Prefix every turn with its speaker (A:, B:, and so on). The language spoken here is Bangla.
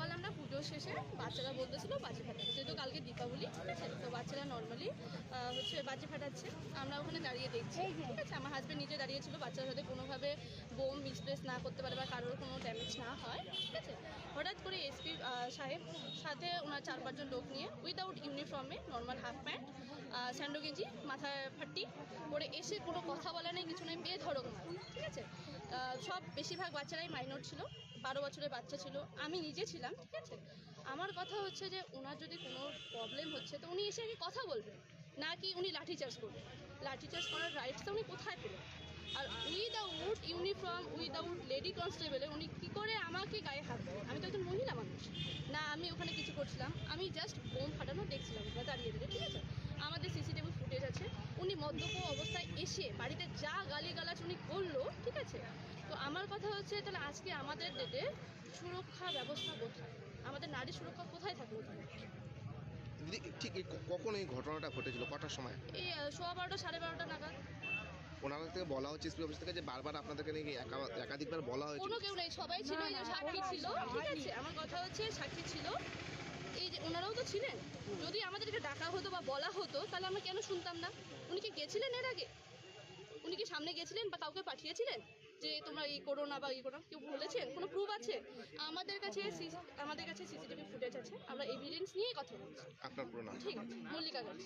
A: গতকাল আমরা পুজো শেষে বাচ্চারা বলতেছিল বাজি ফাটাচ্ছে যেহেতু কালকে দীপাবলি ঠিক আছে তো বাচ্চারা নর্মালি হচ্ছে বাজি ফাটাচ্ছে। আমরা ওখানে দাঁড়িয়ে দেখছি। ঠিক আছে আমার হাজব্যান্ড নিজে দাঁড়িয়েছিল বাচ্চারা যাতে কোনোভাবে বোম মিসপ্লেস না করতে পারে বা কারোর কোনো ড্যামেজ না হয়। ঠিক আছে? হঠাৎ করে এসপি সাহেব সাথে ওনার চার পাঁচজন লোক নিয়ে উইদাউট ইউনিফর্মে নর্মাল হাফ প্যান্ট স্যান্ডো গেঞ্জি মাথায় ফাট্টি পরে এসে কোনো কথা বলা নেই কিছু নেই বেধড়ক না ঠিক আছে? সব বেশিরভাগ বাচ্চারাই মাইনর ছিল। বারো বছরের বাচ্চা ছিল। আমি নিজে ছিলাম, ঠিক আছে? আমার কথা হচ্ছে যে ওনার যদি কোনো প্রবলেম হচ্ছে, তো উনি এসে আগে কথা বলবেন। না কি উনি লাঠিচার্জ করবেন। লাঠিচার্জ করার রাইটসটা উনি কোথায় পেলেন? আর উইদাউট ইউনিফর্ম উইদাউট লেডি কনস্টেবলে উনি কী করে আমাকে গায়ে হাত দেবেন আমি তো একজন মহিলা মানুষ। না, আমি ওখানে কিছু করছিলাম। আমি জাস্ট বোম ফাটানো দেখছিলাম, ওখানে দাঁড়িয়ে থেকে ঠিক আছে? আমাদের সিসিটিভি ফুটেজ আছে। উনি মদ্যপ অবস্থায় এসে বাড়িতে যা গালিগালাজ উনি করল ঠিক আছে তো আমার কথা হচ্ছে তাহলে আজকে আমাদের ডেটে সুরক্ষা ব্যবস্থা কোথায়? আমাদের নারী সুরক্ষা কোথায় থাকল তাহলে?
B: দিদি ঠিক কখন এই ঘটনাটা ঘটেছিল? কটার সময়?
A: এই সোয়া বারোটা সাড়ে বারোটা নাগাদ।
B: ওনার থেকে বলা হচ্ছে এসপি অফিস থেকে যে বারবার আপনাদেরকে নাকি একা- একাধিকবার বলা হয়েছিল।
A: কোনো কেউ নেই সবাই ছিল এই যে সাক্ষী ছিল ঠিক আছে? আমার কথা হচ্ছে সাক্ষী ছিল। এই যে ওনারাও তো ছিলেন। যদি আমাদেরকে ডাকা হতো বা বলা হতো তাহলে আমরা কেন শুনতাম না? উনি কি গেছিলেন এর আগে? উনি কি সামনে গেছিলেন বা কাউকে পাঠিয়েছিলেন? যে তোমরা ই করো না বা ই করো কেউ বলেছেন কোনো প্রুফ আছে? আমাদের কাছে আমাদের কাছে সিসিটিভি ফুটেজ আছে। আমরা এভিডেন্স নিয়েই কথা বলছি।
B: আপনার পুরো নাম?
A: ঠিক আছে মল্লিকা গাছ